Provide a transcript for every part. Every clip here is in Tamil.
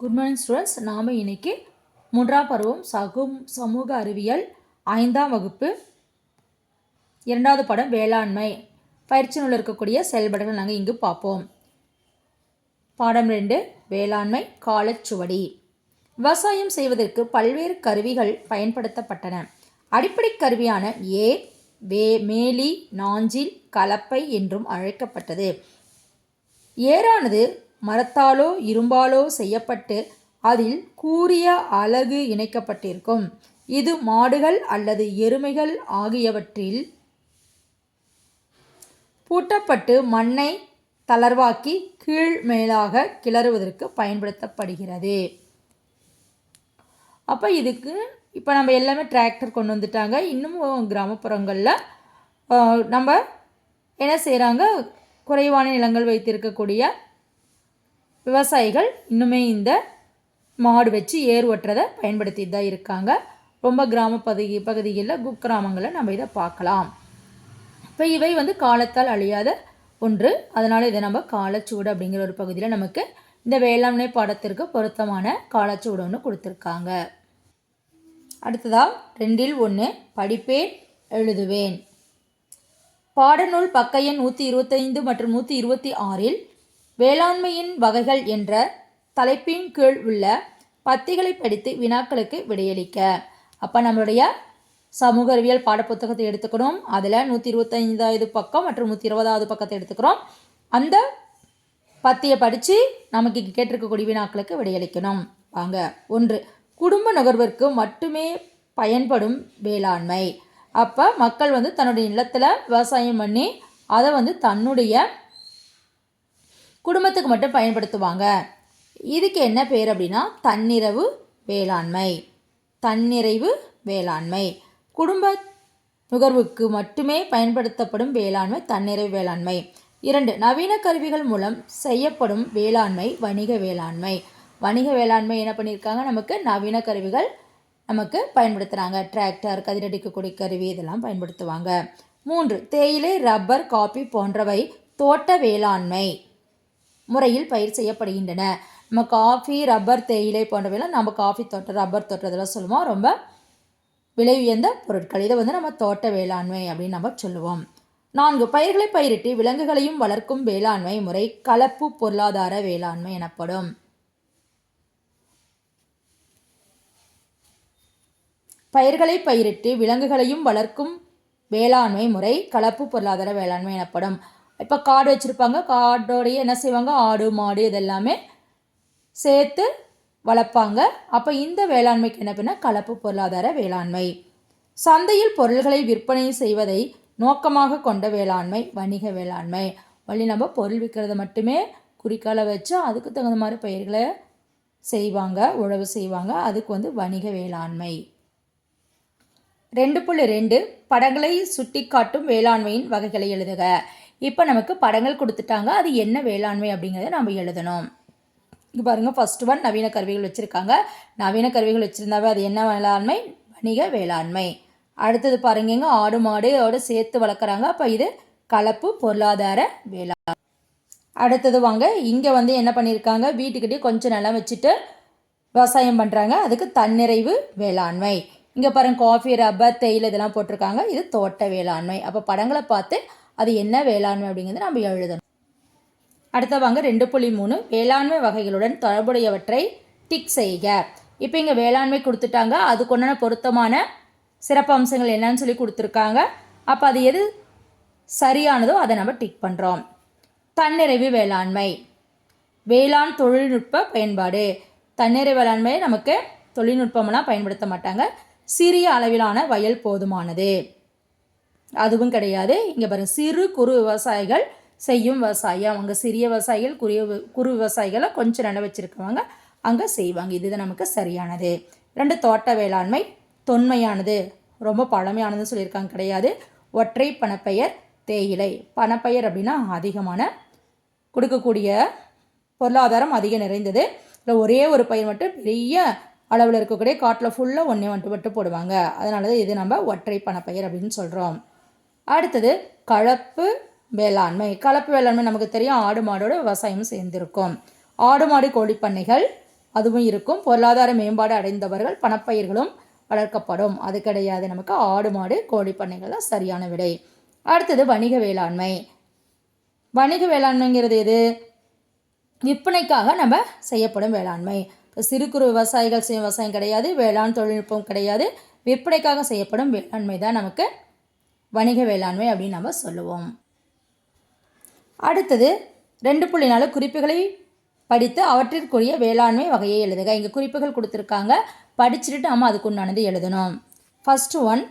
குட் மார்னிங் ஸ்டூடெண்ட்ஸ் நாம் இன்னைக்கு மூன்றாம் பருவம் சகும் சமூக அறிவியல் ஐந்தாம் வகுப்பு. இரண்டாவது படம் வேளாண்மை. பயிற்சி நூலில் இருக்கக்கூடிய செயல்பாடுகள் நாங்கள் இங்கு பார்ப்போம். பாடம் ரெண்டு வேளாண்மை காலச்சுவடி. விவசாயம் செய்வதற்கு பல்வேறு கருவிகள் பயன்படுத்தப்பட்டன. அடிப்படை கருவியான ஏர் வே மேலி நாஞ்சில் கலப்பை என்றும் அழைக்கப்பட்டது. ஏரானது மரத்தாலோ இரும்பாலோ செய்யப்பட்டு அதில் கூரிய அலகு இணைக்கப்பட்டிருக்கும். இது மாடுகள் அல்லது எருமைகள் ஆகியவற்றில் பூட்டப்பட்டு மண்ணை தளர்வாக்கி கீழ் மேலாக கிளறுவதற்கு பயன்படுத்தப்படுகிறது. அப்போ இதுக்கு இப்போ நம்ம எல்லாமே டிராக்டர் கொண்டு வந்துட்டாங்க. இன்னும் கிராமப்புறங்களில் நம்ம என்ன செய்கிறாங்க குறைவான நிலங்கள் வைத்திருக்கக்கூடிய விவசாயிகள் இன்னுமே இந்த மாடு வச்சு ஏர் ஓட்டுறதை பயன்படுத்திட்டு தான் இருக்காங்க. ரொம்ப கிராம பகுதி பகுதிகளில் குக்கிராமங்களில் நம்ம இதை பார்க்கலாம். இப்போ இவை வந்து காலத்தால் அழியாத ஒன்று. அதனால் இதை நம்ம காலச்சூடு அப்படிங்கிற ஒரு பகுதியில் நமக்கு இந்த வேளாண்மை பாடத்திற்கு பொருத்தமான காலச்சூடு ஒன்று கொடுத்துருக்காங்க. அடுத்ததாக ரெண்டில் ஒன்று படிப்பேன் எழுதுவேன். பாடநூல் பக்க எண் நூற்றி இருபத்தைந்து மற்றும் நூற்றி இருபத்தி ஆறில் வேளாண்மையின் வகைகள் என்ற தலைப்பின் கீழ் உள்ள பத்திகளை படித்து வினாக்களுக்கு விடையளிக்க. அப்போ நம்மளுடைய சமூக அறிவியல் பாடப்புத்தகத்தை எடுத்துக்கணும். அதில் நூற்றி இருபத்தைந்தாவது பக்கம் மற்றும் நூற்றி இருபதாவது பக்கத்தை எடுத்துக்கிறோம். அந்த பத்தியை படித்து நமக்கு கேட்டிருக்கக்கூடிய வினாக்களுக்கு விடையளிக்கணும். வாங்க ஒன்று குடும்ப நுகர்விற்கு மட்டுமே பயன்படும் வேளாண்மை. அப்போ மக்கள் வந்து தன்னுடைய நிலத்தில் விவசாயம் பண்ணி அதை வந்து தன்னுடைய குடும்பத்துக்கு மட்டும் பயன்படுத்துவாங்க. இதுக்கு என்ன பேர் அப்படின்னா தன்னிறைவு வேளாண்மை. தன்னிறைவு வேளாண்மை. குடும்ப நுகர்வுக்கு மட்டுமே பயன்படுத்தப்படும் வேளாண்மை தன்னிறைவு வேளாண்மை. இரண்டு நவீன கருவிகள் மூலம் செய்யப்படும் வேளாண்மை வணிக வேளாண்மை. வணிக வேளாண்மை என்ன பண்ணியிருக்காங்க? நமக்கு நவீன கருவிகள் நமக்கு பயன்படுத்துகிறாங்க டிராக்டர் கதிரடிக்கக்கூடிய கருவி இதெல்லாம் பயன்படுத்துவாங்க. மூன்று தேயிலை ரப்பர் காபி போன்றவை தோட்ட வேளாண்மை. முறையில் பயிர் செய்யப்படுகின்றன. நம்ம காஃபி ரப்பர் தேயிலை போன்றவையெல்லாம் நம்ம காஃபி தோட்டம் ரப்பர் தோட்டம் இதெல்லாம் சொல்லுவோம். ரொம்ப விலை உயர்ந்த பொருட்கள். இதை வந்து நம்ம தோட்ட வேளாண்மை அப்படின்னு நம்ம சொல்லுவோம். நான்கு பயிர்களை பயிரிட்டு விலங்குகளையும் வளர்க்கும் வேளாண்மை முறை கலப்பு பொருளாதார வேளாண்மை எனப்படும். பயிர்களை பயிரிட்டு விலங்குகளையும் வளர்க்கும் வேளாண்மை முறை கலப்பு பொருளாதார வேளாண்மை எனப்படும். இப்போ காடு வச்சுருப்பாங்க. காடோடைய என்ன செய்வாங்க? ஆடு மாடு இதெல்லாமே சேர்த்து வளர்ப்பாங்க. அப்போ இந்த வேளாண்மைக்கு என்ன பண்ணால் கலப்பு பொருளாதார வேளாண்மை. சந்தையில் பொருள்களை விற்பனை செய்வதை நோக்கமாக கொண்ட வேளாண்மை வணிக வேளாண்மை. வழி நம்ம பொருள் விற்கிறத மட்டுமே குறிக்கால வச்சு அதுக்கு தகுந்த மாதிரி பயிர்களை செய்வாங்க உழவு செய்வாங்க. அதுக்கு வந்து வணிக வேளாண்மை. ரெண்டு புள்ளி ரெண்டு படங்களை சுட்டிக்காட்டும் வேளாண்மையின் வகைகளை எழுதுக. இப்போ நமக்கு படங்கள் கொடுத்துட்டாங்க. அது என்ன வேளாண்மை அப்படிங்கிறத நம்ம எழுதணும். இங்கே பாருங்கள் ஃபஸ்ட் ஒன் நவீன கருவிகள் வச்சுருக்காங்க. நவீன கருவிகள் வச்சுருந்தாவே அது என்ன வேளாண்மை? வணிக வேளாண்மை. அடுத்தது பாருங்கங்க ஆடு மாடோட சேர்த்து வளர்க்குறாங்க. அப்போ இது கலப்பு பொருளாதார வேளாண். அடுத்தது வாங்க இங்கே வந்து என்ன பண்ணியிருக்காங்க வீட்டுக்கிட்டே கொஞ்சம் நிலம் வச்சுட்டு விவசாயம் பண்ணுறாங்க அதுக்கு தன்னிறைவு வேளாண்மை. இங்கே பாருங்க காஃபி ரப்பர் தேயிலை இதெல்லாம் போட்டிருக்காங்க. இது தோட்ட வேளாண்மை. அப்போ படங்களை பார்த்து அது என்ன வேளாண்மை அப்படிங்கிறது நம்ம எழுதணும். அடுத்த வாங்க ரெண்டு புள்ளி மூணு வேளாண்மை வகைகளுடன் தொடர்புடையவற்றை டிக் செய்க. இப்போ இங்கே வேளாண்மை கொடுத்துட்டாங்க. அதுக்குண்டான பொருத்தமான சிறப்பு அம்சங்கள் என்னன்னு சொல்லி கொடுத்துருக்காங்க. அப்போ அது எது? சரியானதோ அதை நம்ம டிக் பண்ணுறோம் தன்னிறைவு வேளாண்மை. வேளாண் தொழில்நுட்ப பயன்பாடு. தன்னிறை வேளாண்மையை நமக்கு தொழில்நுட்பமெல்லாம் பயன்படுத்த மாட்டாங்க. சிறிய அளவிலான வயல் போதுமானது. அதுவும் கிடையாது. இங்கே பாருங்க சிறு குறு விவசாயிகள் செய்யும் விவசாயம் அங்கே சிறிய விவசாயிகள் குரிய குறு விவசாயிகளை கொஞ்சம் நிலம் வச்சுருக்கவங்க அங்கே செய்வாங்க. இதுதான் நமக்கு சரியானது. ரெண்டு தோட்ட வேளாண்மை தொன்மையானது. ரொம்ப பழமையானதுன்னு சொல்லியிருக்காங்க. கிடையாது. ஒற்றை பணப்பெயர் தேயிலை. பணப்பெயர் அப்படின்னா அதிகமான கொடுக்கக்கூடிய பொருளாதாரம் அதிகம் நிறைந்தது. இல்லை ஒரே ஒரு பயிர் மட்டும் பெரிய அளவில் இருக்கக்கூடிய காட்டில் ஃபுல்லாக ஒன்றே வந்துட்டு மட்டும் போடுவாங்க. அதனால தான் இது நம்ம ஒற்றை பணப்பயிர் அப்படின்னு சொல்கிறோம் அடுத்தது கலப்பு வேளாண்மை. கலப்பு வேளாண்மை நமக்கு தெரியும். ஆடு மாடோட விவசாயம் சேர்ந்திருக்கும். ஆடு மாடு கோழி பண்ணைகள் அதுவும் இருக்கும். பொருளாதார மேம்பாடு அடைந்தவர்கள் பணப்பயிர்களும் வளர்க்கப்படும். அது கிடையாது. நமக்கு ஆடு மாடு கோழி பண்ணைகள் தான் சரியான விடை. அடுத்தது வணிக வேளாண்மை. வணிக வேளாண்மைங்கிறது எது? விற்பனைக்காக நம்ம செய்யப்படும் வேளாண்மை. இப்போ சிறு குறு விவசாயிகள் செய்யும் விவசாயம் கிடையாது. வேளாண் தொழில்நுட்பம் கிடையாது. விற்பனைக்காக செய்யப்படும் வேளாண்மை தான் நமக்கு வணிக வேளாண்மை அப்படின்னு நம்ம சொல்லுவோம். அடுத்தது ரெண்டு புள்ளி நாலு குறிப்புகளை படித்து அவற்றிற்குரிய வேளாண்மை வகையை எழுதுக. இங்கே குறிப்புகள் கொடுத்துருக்காங்க. படிச்சுட்டு நம்ம அதுக்கு உண்டானது எழுதணும். ஃபர்ஸ்ட் ஒன்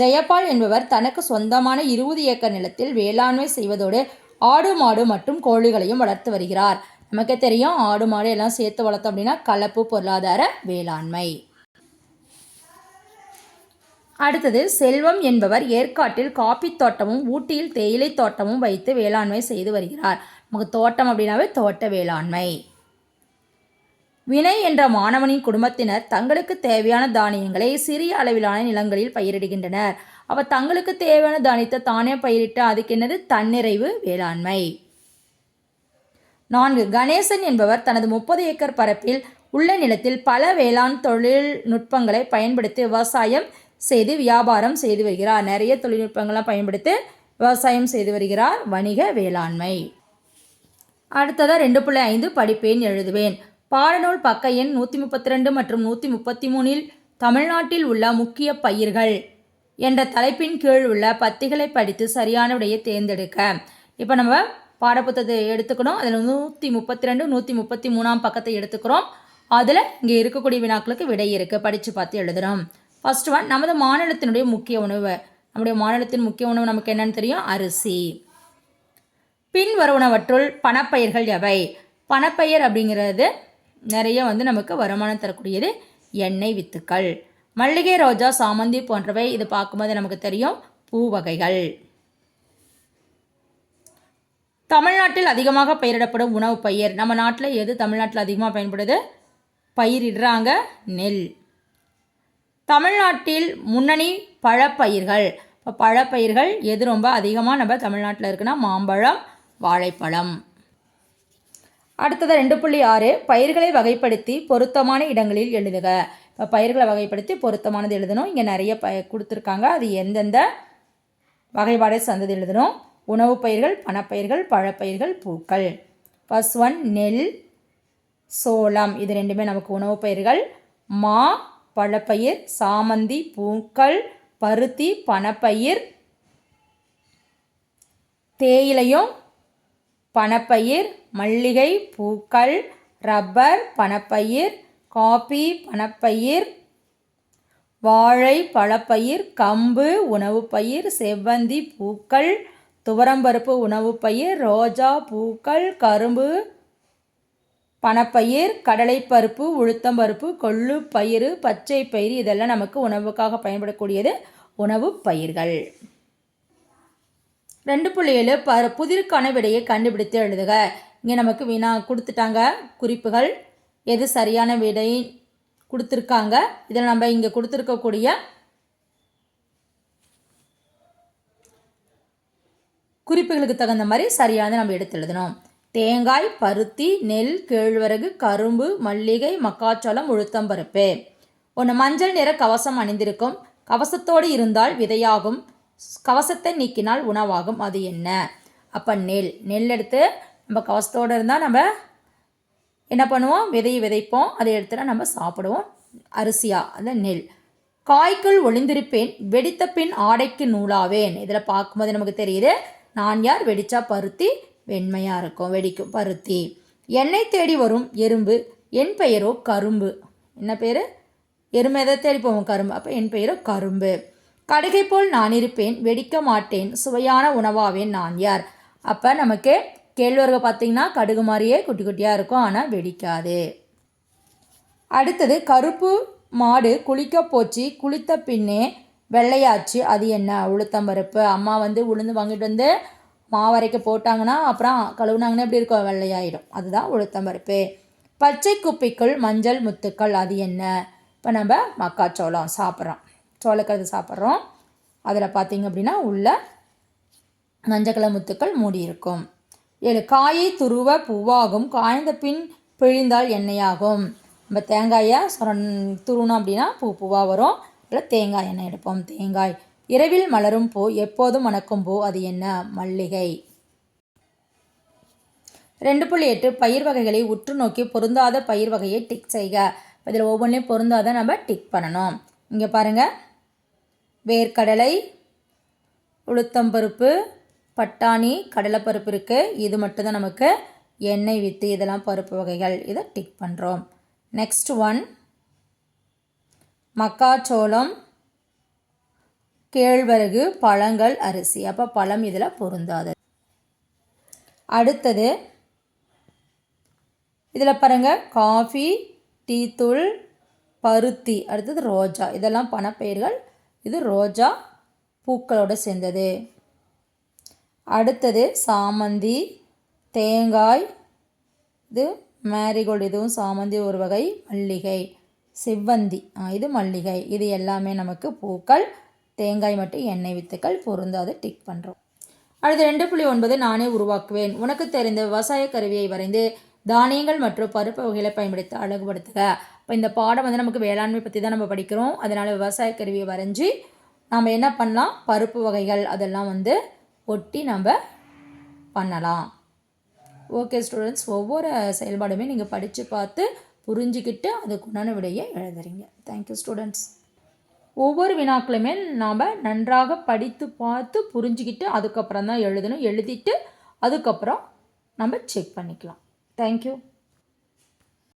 ஜெயபால் என்பவர் தனக்கு சொந்தமான இருபது ஏக்கர் நிலத்தில் வேளாண்மை செய்வதோடு ஆடு மாடு மற்றும் கோழிகளையும் வளர்த்து வருகிறார். நமக்கே தெரியும் ஆடு மாடு எல்லாம் சேர்த்து வளர்த்தோம் அப்படின்னா கலப்பு பொருளாதார வேளாண்மை. அடுத்தது செல்வம் என்பவர் ஏற்காட்டில் காப்பி தோட்டமும் ஊட்டியில் தேயிலை தோட்டமும் வைத்து வேளாண்மை செய்து வருகிறார். நமக்கு தோட்டம் அப்படின்னாவே தோட்ட வேளாண்மை. வினய் என்ற மாணவனின் குடும்பத்தினர் தங்களுக்கு தேவையான தானியங்களை சிறிய அளவிலான நிலங்களில் பயிரிடுகின்றனர். அவர் தங்களுக்கு தேவையான தானியத்தை தானே பயிரிட்டு அதுக்கு என்னது? தன்னிறைவு வேளாண்மை. நான்கு கணேசன் என்பவர் தனது முப்பது ஏக்கர் பரப்பில் உள்ள நிலத்தில் பல வேளாண் தொழில்நுட்பங்களை பயன்படுத்தி விவசாயம் செய்து வியாபாரம் செய்து வருகிறார். நிறைய தொழில்நுட்பங்கள்லாம் பயன்படுத்தி விவசாயம் செய்து வருகிறார் வணிக வேளாண்மை. அடுத்ததாக ரெண்டு புள்ளி ஐந்து படிப்பேன் எழுதுவேன். பாடநூல் பக்க எண் நூற்றி முப்பத்தி ரெண்டு மற்றும் நூற்றி முப்பத்தி மூணில் தமிழ்நாட்டில் உள்ள முக்கிய பயிர்கள் என்ற தலைப்பின் கீழ் உள்ள பத்திகளை படித்து சரியான விடையை தேர்ந்தெடுக்க. இப்போ நம்ம பாடப்புத்தகத்தை எடுத்துக்கணும். அதில் நூற்றி முப்பத்தி ரெண்டு நூற்றி முப்பத்தி மூணாம் பக்கத்தை எடுத்துக்கிறோம். அதில் இங்கே இருக்கக்கூடிய வினாக்களுக்கு விடை இருக்குது படித்து பார்த்து எழுதுகிறோம் ஃபர்ஸ்ட் ஒன் நமது மாநிலத்தினுடைய முக்கிய உணவு. நம்முடைய மாநிலத்தின் முக்கிய உணவு நமக்கு என்னன்னு தெரியும்? அரிசி. பின் வருவனவற்றுள் பணப்பயிர்கள் எவை? பணப்பயிர் அப்படிங்கிறது நிறைய வந்து நமக்கு வருமானம் தரக்கூடியது எண்ணெய் வித்துக்கள். மல்லிகை ரோஜா சாமந்தி போன்றவை இது பார்க்கும்போது நமக்கு தெரியும் பூ வகைகள். தமிழ்நாட்டில் அதிகமாக பயிரிடப்படும் உணவு பயிர். நம்ம நாட்டில் எது தமிழ்நாட்டில் அதிகமாக பயன்படுது? பயிரிடுறாங்க நெல். தமிழ்நாட்டில் முன்னணி பழப்பயிர்கள். இப்போ பழப்பயிர்கள் எது ரொம்ப அதிகமாக நம்ம தமிழ்நாட்டில் இருக்குன்னா மாம்பழம் வாழைப்பழம். அடுத்தது ரெண்டு புள்ளி ஆறு பயிர்களை வகைப்படுத்தி பொருத்தமான இடங்களில் எழுதுக. இப்போ பயிர்களை வகைப்படுத்தி பொருத்தமானது எழுதணும். இங்கே நிறைய ப கொடுத்துருக்காங்க. அது எந்தெந்த வகைப்பாடை சந்தது எழுதணும். உணவுப் பயிர்கள் பணப்பயிர்கள் பழப்பயிர்கள் பூக்கள். ஃபஸ்ட் ஒன் நெல் சோளம். இது ரெண்டுமே நமக்கு உணவுப் பயிர்கள். மா பழப்பயிர் சாமந்தி பூக்கள் பருத்தி பணப்பயிர் தேயிலையும் பணப்பயிர் மல்லிகை பூக்கள் ரப்பர் பணப்பயிர் காபி பணப்பயிர் வாழை பழப்பயிர் கம்பு உணவு பயிர் செவ்வந்தி பூக்கள் துவரம்பருப்பு உணவுப்பயிர் ரோஜா பூக்கள் கரும்பு பணப்பயிர் கடலைப்பருப்பு உளுத்தம்பருப்பு கொள்ளு பயிறு பச்சை பயிறு இதெல்லாம் நமக்கு உணவுக்காக பயன்படக்கூடியது உணவுப் பயிர்கள். ரெண்டு புள்ளி ஏழு ப புதிருக்கான விடையை கண்டுபிடித்து எழுதுக. இங்கே நமக்கு வினா கொடுத்துட்டாங்க குறிப்புகள். எது சரியான விடை கொடுத்துருக்காங்க? இதில் நம்ம இங்கே கொடுத்துருக்கக்கூடிய குறிப்புகளுக்கு தகுந்த மாதிரி சரியானதை நம்ம எடுத்து எழுதணும். தேங்காய் பருத்தி நெல் கேழ்வரகு கரும்பு மல்லிகை மக்காச்சோளம் உளுத்தம்பருப்பு ஒன்று மஞ்சள் நிற கவசம் அணிந்திருக்கும். கவசத்தோடு இருந்தால் விதையாகும். கவசத்தை நீக்கினால் உணவாகும். அது என்ன? அப்போ நெல். நெல் எடுத்து நம்ம கவசத்தோடு இருந்தால் நம்ம என்ன பண்ணுவோம்? விதையை விதைப்போம். அதை எடுத்துனா நம்ம சாப்பிடுவோம். அரிசியா? அந்த நெல். காய்க்குள் ஒளிந்திருப்பேன். வெடித்த பின் ஆடைக்கு நூலாவேன். இதில் பார்க்கும்போது நமக்கு தெரியுது. நான் யார்? வெடித்தா பருத்தி வெண்மையாக இருக்கும் வெடிக்கும். பருத்தி. எண்ணெய் தேடி வரும் எறும்பு. என் பெயரோ கரும்பு. என்ன பேர்? எறும்பு எதை தேடி போவோம் கரும்பு. அப்போ என் பெயரோ கரும்பு. கடுகை போல் நான் இருப்பேன் வெடிக்க மாட்டேன் சுவையான உணவாவேன் நான் யார்? அப்போ நமக்கு கேழ்வரகு பார்த்தீங்கன்னா கடுகு மாதிரியே குட்டி குட்டியாக இருக்கும் ஆனால் வெடிக்காது. அடுத்தது கருப்பு மாடு குளிக்க போச்சு குளித்த பின்னே வெள்ளையாச்சு. அது என்ன? உளுத்தம்பருப்பு அம்மா வந்து உளுந்து வாங்கிட்டு வந்து மாவரைக்க போட்டாங்கன்னா அப்புறம் கழுவுனாங்கன்னா எப்படி இருக்கும்? வெள்ளையாயிடும். அதுதான் உளுத்தம்பருப்பு பச்சை குப்பிக்குள் மஞ்சள் முத்துக்கள் அது என்ன? இப்போ நம்ம மக்காச்சோளம் சாப்பிட்றோம். சோளக்கிறது சாப்பிட்றோம். அதில் பார்த்தீங்க அப்படின்னா உள்ள மஞ்சள் முத்துக்கள் மூடி இருக்கும். ஏழு காயை துருவ பூவாகும். காய்ந்த பின் பிழிந்தால் எண்ணெயாகும். நம்ம தேங்காயை சுரண் துருணம் அப்படின்னா பூ பூவாக வரும். இல்லை தேங்காய் எண்ணெய் எடுப்போம். தேங்காய் இரவில் மலரும் பூ எப்போதும் மணக்கும் பூ அது என்ன? மல்லிகை. ரெண்டு புள்ளி எட்டு பயிர் வகைகளை உற்று நோக்கி பொருந்தாத பயிர் வகையை டிக் செய்க. இதில் ஒவ்வொன்றையும் பொருந்தாத நம்ம டிக் பண்ணணும். இங்கே பாருங்கள் வேர்க்கடலை உளுத்தம்பருப்பு பட்டாணி கடலைப்பருப்பு இருக்குது இது மட்டும்தான் நமக்கு எண்ணெய் வித்து இதெல்லாம் பருப்பு வகைகள். இதை டிக் பண்ணுறோம் நெக்ஸ்ட் ஒன் மக்காச்சோளம் கேழ்வரகு பழங்கள் அரிசி. அப்போ பழம் இதில் பொருந்தாது. அடுத்தது இதில் பாருங்கள் காஃபி டீத்தூள் பருத்தி. அடுத்தது ரோஜா. இதெல்லாம் பணப்பயிர்கள். இது ரோஜா பூக்களோடு சேர்ந்தது. அடுத்தது சாமந்தி தேங்காய். இது மேரிகோல்டு. இதுவும் சாமந்தி ஒரு வகை. மல்லிகை. செவ்வந்தி. இது மல்லிகை. இது எல்லாமே நமக்கு பூக்கள். தேங்காய் மட்டும் எண்ணெய் வித்துக்கள் பொருந்தாது டிக் பண்ணுறோம் அடுத்து ரெண்டு புள்ளி ஒன்பது நானே உருவாக்குவேன். உனக்கு தெரிந்த விவசாய கருவியை வரைந்து தானியங்கள் மற்றும் பருப்பு வகைகளை பயன்படுத்தி அழகுபடுத்துக. இப்போ இந்த பாடம் வந்து நமக்கு வேளாண்மை பற்றி தான் நம்ம படிக்கிறோம். அதனால் விவசாய கருவியை வரைஞ்சி நாம் என்ன பண்ணலாம்? பருப்பு வகைகள் அதெல்லாம் வந்து ஒட்டி நம்ம பண்ணலாம். ஓகே ஸ்டூடெண்ட்ஸ் ஒவ்வொரு செயல்பாடுமே நீங்கள் படித்து பார்த்து புரிஞ்சுக்கிட்டு அதுக்குண்டான விடையை எழுதுறீங்க. தேங்க்யூ ஸ்டூடெண்ட்ஸ் ஒவ்வொரு வினாக்களுமே நாம் நன்றாக படித்து பார்த்து புரிஞ்சுக்கிட்டு அதுக்கப்புறம் தான் எழுதணும். எழுதிட்டு அதுக்கப்புறம் நம்ம செக் பண்ணிக்கலாம். தேங்க்யூ